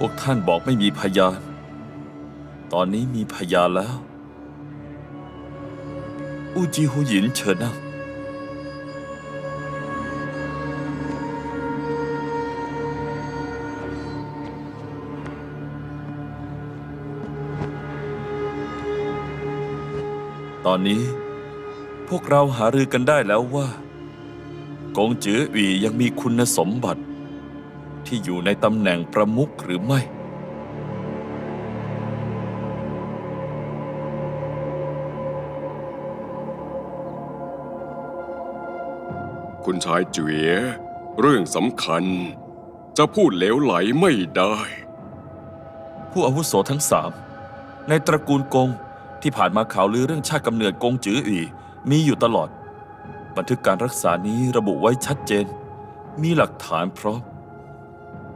พวกท่านบอกไม่มีพยาน ตอนนี้มีพยานแล้ว อูจีหูหยินเชิญนั่งตอนนี้พวกเราหารือกันได้แล้วว่า กงจืออียังมีคุณสมบัติ ที่อยู่ในตำแหน่งประมุขหรือไม่คุณชายเจ๋ยเรื่องสำคัญ จะพูดเหลวไหลไม่ได้ ผู้อาวุโสทั้งสามในตระกูลกงที่ผ่านมาข่าวลือเรื่องชาติกำเนิดกงจืออีมีอยู่ตลอด บันทึกการรักษานี้ระบุไว้ชัดเจน มีหลักฐานพร้อม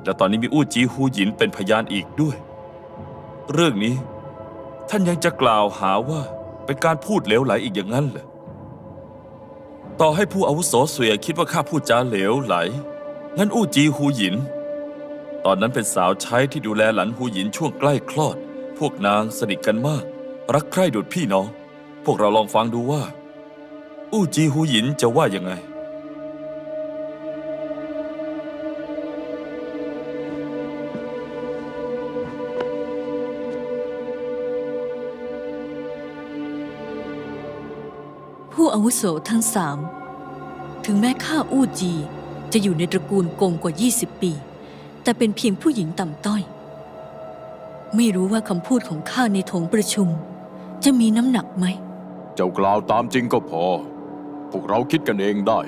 และตอนนี้มีอู้จีฮูหยินเป็นพยานอีกด้วย เรื่องนี้ ท่านยังจะกล่าวหาว่าเป็นการพูดเหลวไหลอีกอย่างนั้นเหรอต่อให้ผู้อาวุโสเสวยคิดว่าข้าพูดจาเหลวไหล งั้นอู้จีฮูหยิน ตอนนั้นเป็นสาวใช้ที่ดูแลหลันหูหยินช่วงใกล้คลอด พวกนางสนิทกันมาก รักใคร่ดุดพี่น้อง พวกเราลองฟังดูว่า อู้จีหูหยินจะว่ายังไง อาวุโสทั้งสาม ถึงแม้ข้าอู้จีจะอยู่ในตระกูลกงกว่า 20 ปี แต่เป็นเพียงผู้หญิงต่ำต้อย ไม่รู้ว่าคำพูดของข้าในโถงประชุม จะมีน้ำหนักไหม เจ้ากล่าวตามจริงก็พอ พวกเราคิดกันเองได้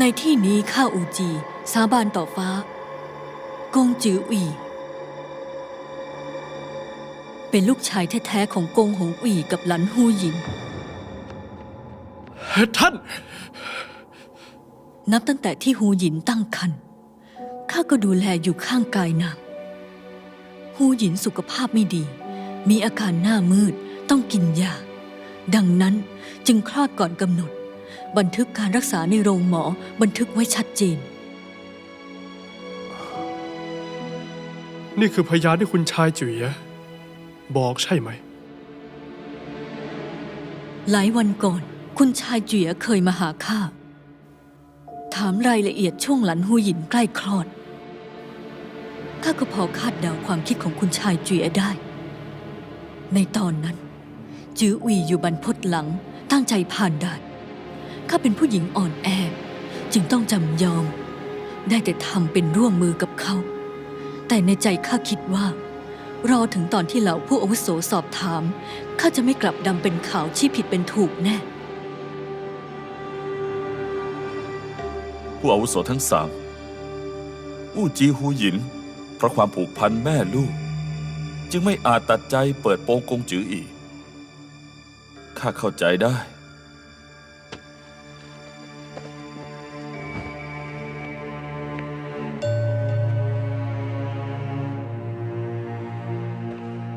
ในที่นี้ข้าอูจี สาบานต่อฟ้า กงจืออี เป็นลูกชายแท้ๆของกงหงอีกับหลันฮูหยิน ท่าน นับตั้งแต่ที่ฮูหยินตั้งครรภ์ข้าก็ดูแลอยู่ข้างกายนางฮูหยินสุขภาพไม่ดี มีอาการหน้ามืดต้องกินยา ดังนั้นจึงคลอดก่อนกำหนด บันทึกการรักษาในโรงหมอบันทึกไว้ชัดเจน นี่คือพยานที่คุณชายจุ๋ยบอกใช่ไหม หลายวันก่อน คุณชายเจียเคยมาหาข้า ถามรายละเอียดช่วงหลันหูหยินใกล้คลอดข้าก็พอคาดเดาความคิดของคุณชายเจียได้ ในตอนนั้น จืออุยอยู่บรรพตหลังตั้งใจผ่านด่าน ข้าเป็นผู้หญิงอ่อนแอ จึงต้องจำยอม ได้แต่ทำเป็นร่วมมือกับเขา แต่ในใจข้าคิดว่า รอถึงตอนที่เหล่าผู้อาวุโสสอบถามข้าจะไม่กลับดำเป็นขาวชี้ผิดเป็นถูกแน่ ผู้อาวุโสทั้งสามอู้จีฮูหยิน เพราะความผูกพันแม่ลูก จึงไม่อาจตัดใจเปิดโปงกงจืออีก ข้าเข้าใจได้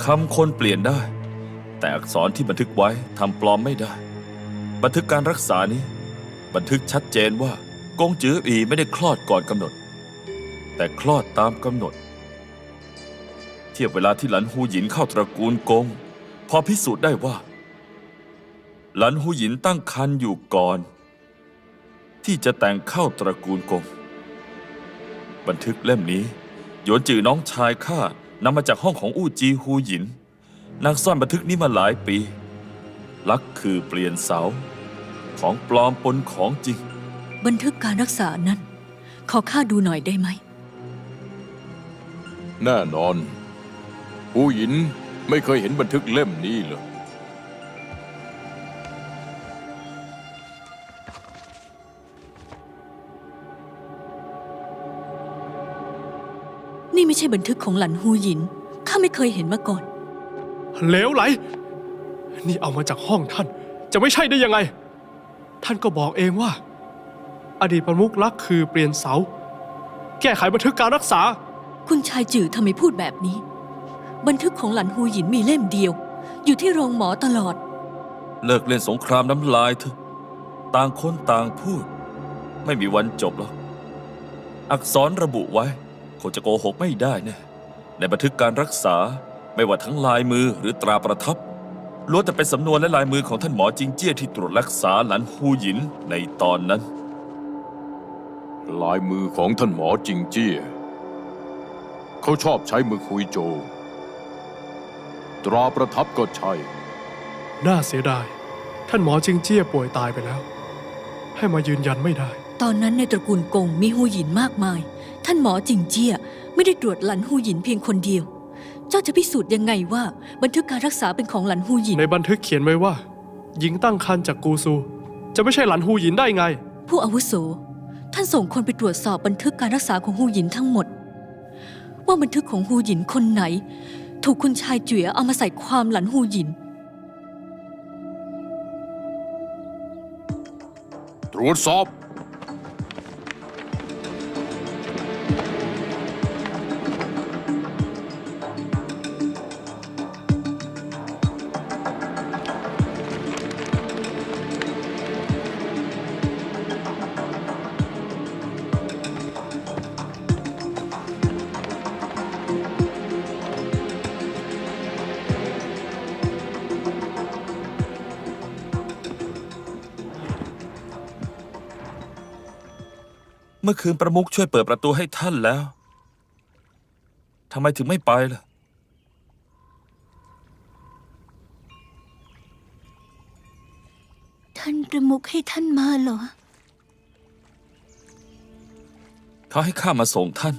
คำคนเปลี่ยนได้ แต่อักษรที่บันทึกไว้ทำปลอมไม่ได้ บันทึกการรักษานี้ บันทึกชัดเจนว่ากงจืออีไม่ได้คลอดก่อนกำหนด แต่คลอดตามกำหนด เทียบเวลาที่หลันฮูหยินเข้าตระกูลกง พอพิสูจน์ได้ว่า หลันฮูหยินตั้งครรภ์อยู่ก่อน ที่จะแต่งเข้าตระกูลกง บันทึกเล่มนี้โยนจือน้องชายข้า นำมาจากห้องของอู้จีฮูหยิน นางซ่อนบันทึกนี้มาหลายปี ลักคือเปลี่ยนเสา ของปลอมปนของจริง บันทึกการรักษานั้น ขอข้าดูหน่อยได้ไหม แน่นอน ผู้หญินไม่เคยเห็นบันทึกเล่มนี้เลย นี่ไม่ใช่บันทึกของหลันฮูหยิน ข้าไม่เคยเห็นมาก่อนเหลวไหล นี่เอามาจากห้องท่าน จะไม่ใช่ได้ยังไง ท่านก็บอกเองว่า อดีตประมุขลักคือเปลี่ยนเสา แก้ไขบันทึกการรักษา คุณชายจือทำไมพูดแบบนี้ บันทึกของหลันฮูหยินมีเล่มเดียว อยู่ที่โรงหมอตลอด เลิกเล่นสงครามน้ำลายเถอะ ต่างคนต่างพูด ไม่มีวันจบหรอก อักษรระบุไว้ค งจะโกหกไม่ได้แน่ในบันทึกการรักษาไม่ว่าทั้งลายมือหรือตราประทับล้วนแต่เป็นสำนวนและลายมือของท่านหมอจิงเจี้ยที่ตรวจรักษาหลันฮูหยินในตอนนั้น ลายมือของท่านหมอจิงเจี้ยเขาชอบใช้มือคุยโจ ตราประทับก็ใช่ น่าเสียดาย ท่านหมอจิงเจี้ยป่วยตายไปแล้ว ให้มายืนยันไม่ได้ ตอนนั้นในตระกูลกงมีฮูหยินมากมาย ท่านหมอจิงเจี้ยไม่ได้ตรวจหลันฮูหยินเพียงคนเดียว เจ้าจะพิสูจน์ยังไงว่า บันทึกการรักษาเป็นของหลันฮูหยิน ในบันทึกเขียนไว้ว่า หญิงตั้งครรภ์จากกูซู จะไม่ใช่หลันฮูหยินได้ไง ผู้อาวุโส ท่านส่งคนไปตรวจสอบบันทึกการรักษาของฮูหยินทั้งหมด ว่าบันทึกของฮูหยินคนไหน ถูกคุณชายเจ๋ยเอามาใส่ความหลันฮูหยิน ตรวจสอบ เมื่อคืนประมุขช่วยเปิดประตูให้ท่านแล้วทำไมถึงไม่ไปล่ะ ท่านประมุขให้ท่านมาเหรอ เขาให้ข้ามาส่งท่าน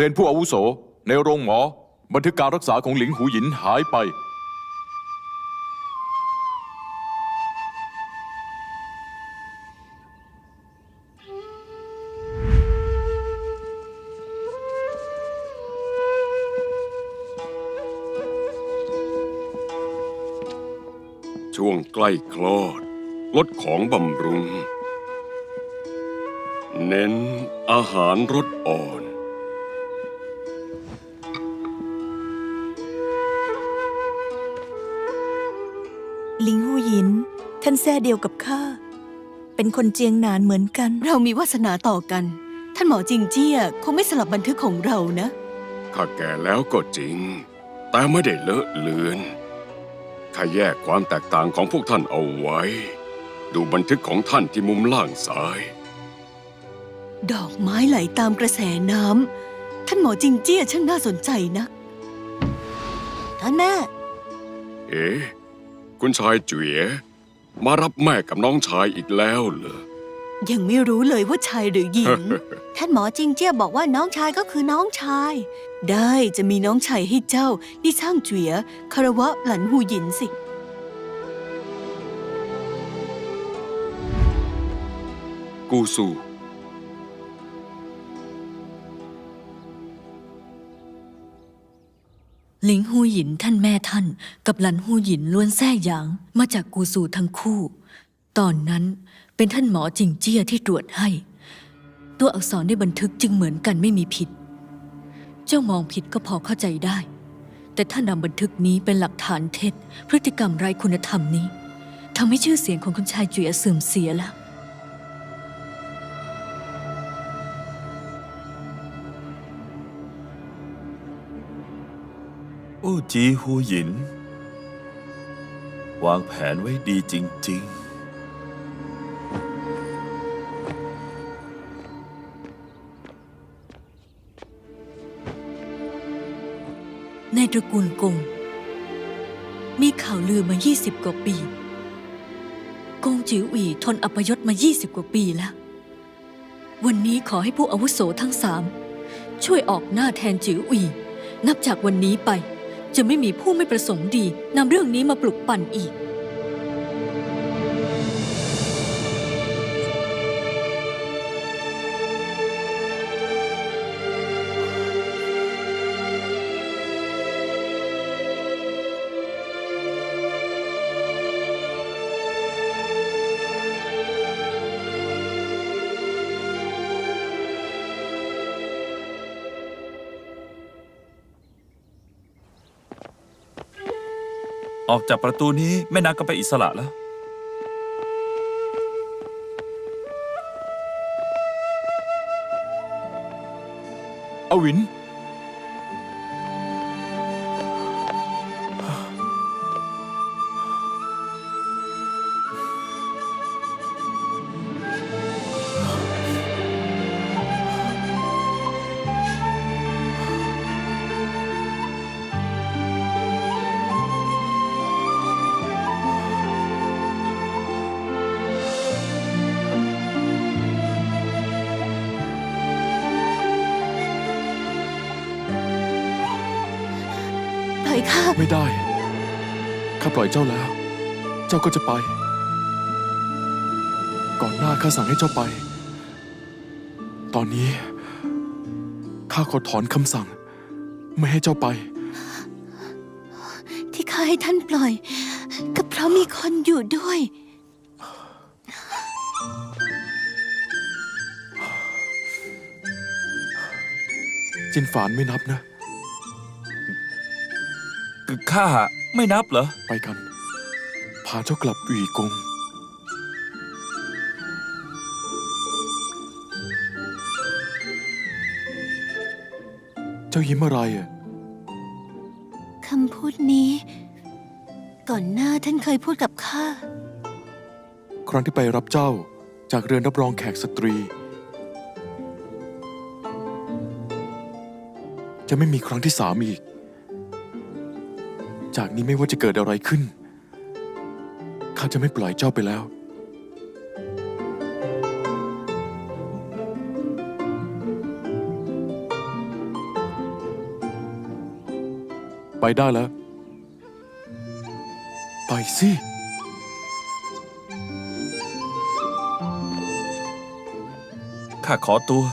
เรียนผู้อาวุโส ในโรงหมอ บันทึกการรักษาของหลิงหูหยินหายไป ช่วงใกล้คลอด ลดของบำรุง เน้นอาหารรสอ่อน แท้เดียวกับข้า เป็นคนเจียงหนานเหมือนกัน เรามีวาสนาต่อกัน ท่านหมอจิงเจี้ยคงไม่สลับบันทึกของเรานะ ข้าแก่แล้วก็จริง แต่ไม่ได้เลอะเลือน ข้าแยกความแตกต่างของพวกท่านเอาไว้ ดูบันทึกของท่านที่มุมล่างซ้าย ดอกไม้ไหลตามกระแสน้ำ ท่านหมอจิงเจี้ยช่างน่าสนใจนะท่านแม่ เอ๊ะคุณชายเจ๋ย มารับแม่กับน้องชายอีกแล้วเหรอ ยังไม่รู้เลยว่าชายหรือหญิง ท่านหมอจิงเจี้ยบอกว่าน้องชายก็คือน้องชาย ได้จะมีน้องชายให้เจ้านี่ช่างเจียคารวะหลันหูหยินสิ กูซู หลิงฮูหยินท่านแม่ท่าน กับหลันฮูหยินล้วนแท้หยางมาจากกูซูทั้งคู่ ตอนนั้นเป็นท่านหมอจิงเจี้ยที่ตรวจให้ ตัวอักษรในบันทึกจึงเหมือนกันไม่มีผิด เจ้ามองผิดก็พอเข้าใจได้ แต่ถ้านำบันทึกนี้เป็นหลักฐานเท็จ พฤติกรรมไร้คุณธรรมนี้ทำให้ชื่อเสียงของคุณชายจุ๋ยเสื่อมเสียแล้ว อู้จีฮูหยิน วางแผนไว้ดีจริง ๆในตระกูลกง มีข่าวลือมา 20 กว่าปี กงจิ๋วอีทนอัปยศมา 20 กว่าปีแล้ว วันนี้ขอให้ผู้อาวุโสทั้งสามช่วยออกหน้าแทนจิ๋วอีนับจากวันนี้ไป จะไม่มีผู้ไม่ประสงค์ดีนำเรื่องนี้มาปลุกปั่นอีก ออกจากประตูนี้แม่นางก็ไปอิสระแล้ว อวิน ไม่ได้ ข้าปล่อยเจ้าแล้ว เจ้าก็จะไป ก่อนหน้าข้าสั่งให้เจ้าไป ตอนนี้ ข้าขอถอนคำสั่ง ไม่ให้เจ้าไป ที่ข้าให้ท่านปล่อย ก็เพราะมีคนอยู่ด้วย จินฝานไม่นับนะ คือข้าไม่นับเหรอ ไปกัน พาเจ้ากลับอุ๋ยกง เจ้ายิ้มอะไรอะ คำพูดนี้ ก่อนหน้าท่านเคยพูดกับข้า ครั้งที่ไปรับเจ้าจากเรือนรับรองแขกสตรี จะไม่มีครั้งที่สามอีก จากนี้ไม่ว่าจะเกิดอะไรขึ้น ข้าจะไม่ปล่อยเจ้าไปแล้ว ไปได้แล้ว ไปสิ ข้าขอตัว